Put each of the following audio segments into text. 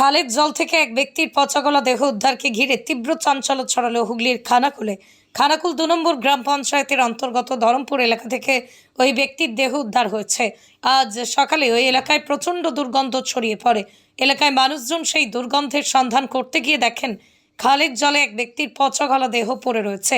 খালের জল থেকে এক ব্যক্তির পচাগলা দেহ উদ্ধারকে ঘিরে তীব্র চাঞ্চল্য ছড়ালো হুগলির খানাকুলে। খানাকুল দু নম্বর গ্রাম পঞ্চায়েতের অন্তর্গত ধরমপুর এলাকা থেকে ওই ব্যক্তির দেহ উদ্ধার হয়েছে। আজ সকালে ওই এলাকায় প্রচণ্ড দুর্গন্ধ ছড়িয়ে পড়ে। এলাকায় মানুষজন সেই দুর্গন্ধের সন্ধান করতে গিয়ে দেখেন, খালের জলে এক ব্যক্তির পচাগলা দেহ পড়ে রয়েছে।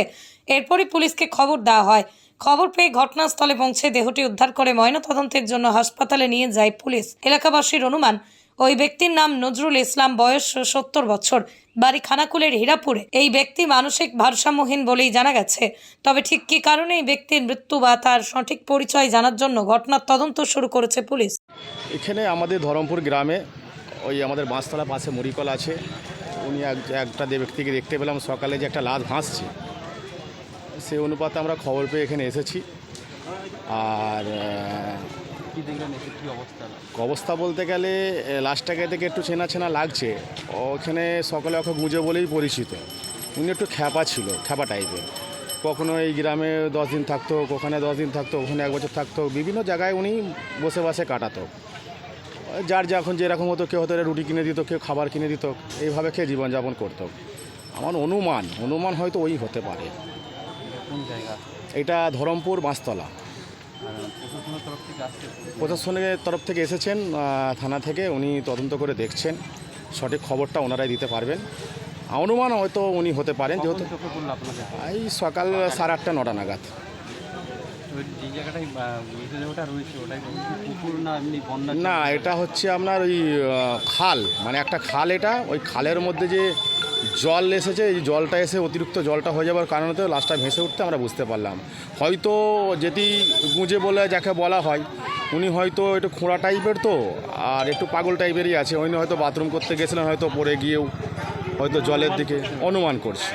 এরপরই পুলিশকে খবর দেওয়া হয়। খবর পেয়ে ঘটনাস্থলে পৌঁছে দেহটি উদ্ধার করে ময়নাতদন্তের জন্য হাসপাতালে নিয়ে যায় পুলিশ। এলাকাবাসীর অনুমান ওই ব্যক্তির নাম নজরুল ইসলাম, বয়স সত্তর বছর। বাড়ি খানাকুলের হীরাপুরে। এই ব্যক্তি মানসিক ভারসাম্যহীন বলেই জানা গেছে। তবে ঠিক কী কারণে এই ব্যক্তির মৃত্যু বা তার সঠিক পরিচয় জানার জন্য ঘটনার তদন্ত শুরু করেছে পুলিশ? এখানে আমাদের ধরমপুর গ্রামে ওই আমাদের বাঁশতলা পাশে মরিকল আছে। উনি এক- একটা যে ব্যক্তিকে দেখতে পেলাম সকালে যে একটা লাশ ভাসছে। সেই অনুপাতে আমরা খবর পেয়ে এখানে এসেছি। আর অবস্থা? অবস্থা বলতে গেলে লাশটাকে থেকে একটু চেনা চেনা লাগছে। ওখানে সকালে ওকে গুঁজে বলেই পরিচিত। উনি একটু খ্যাপা ছিল খ্যাপা টাইপের কখনো এই গ্রামে দশ দিন থাকতো ওখানে দশ দিন থাকতো ওখানে এক বছর থাকতো। বিভিন্ন জায়গায় উনি বসে বসে কাটাতো। যার যখন যেরকম হতো কেউ হয়তো রুটি কিনে দিত কেউ খাবার কিনে দিত এইভাবে খেয়ে জীবনযাপন করতো। আমার অনুমান অনুমান হয়তো ওই হতে পারে। এটা ধরমপুর বাঁশতলা। প্রশাসনের তরফ থেকে আসছে প্রশাসনের তরফ থেকে এসেছেন থানা থেকে উনি তদন্ত করে দেখছেন সঠিক খবরটা ওনারাই দিতে পারবেন। অনুমান হয়তো উনি হতে পারেন যেহেতু এই সকাল সাড়ে আটটা নটা নাগাদ। যে জায়গাটাই আহ, রয়েছে ওটাই পুকুর না এমনি বন্যা না এটা হচ্ছে আপনার ওই খাল। মানে একটা খাল এটা ওই খালের মধ্যে যে জল এসেছে এই জলটা এসে অতিরিক্ত জলটা হয়ে যাওয়ার কারণে তো লাশটা ভেসে উঠতে আমরা বুঝতে পারলাম। হয়তো যদি গুঁজে বলে যাকে বলা হয় উনি হয়তো একটু খোঁড়া টাইপের তো আর একটু পাগল টাইপেরই আছে। উনি হয়তো বাথরুম করতে গেছিলেন হয়তো পড়ে গিয়েও হয়তো জলের দিকে অনুমান করছি।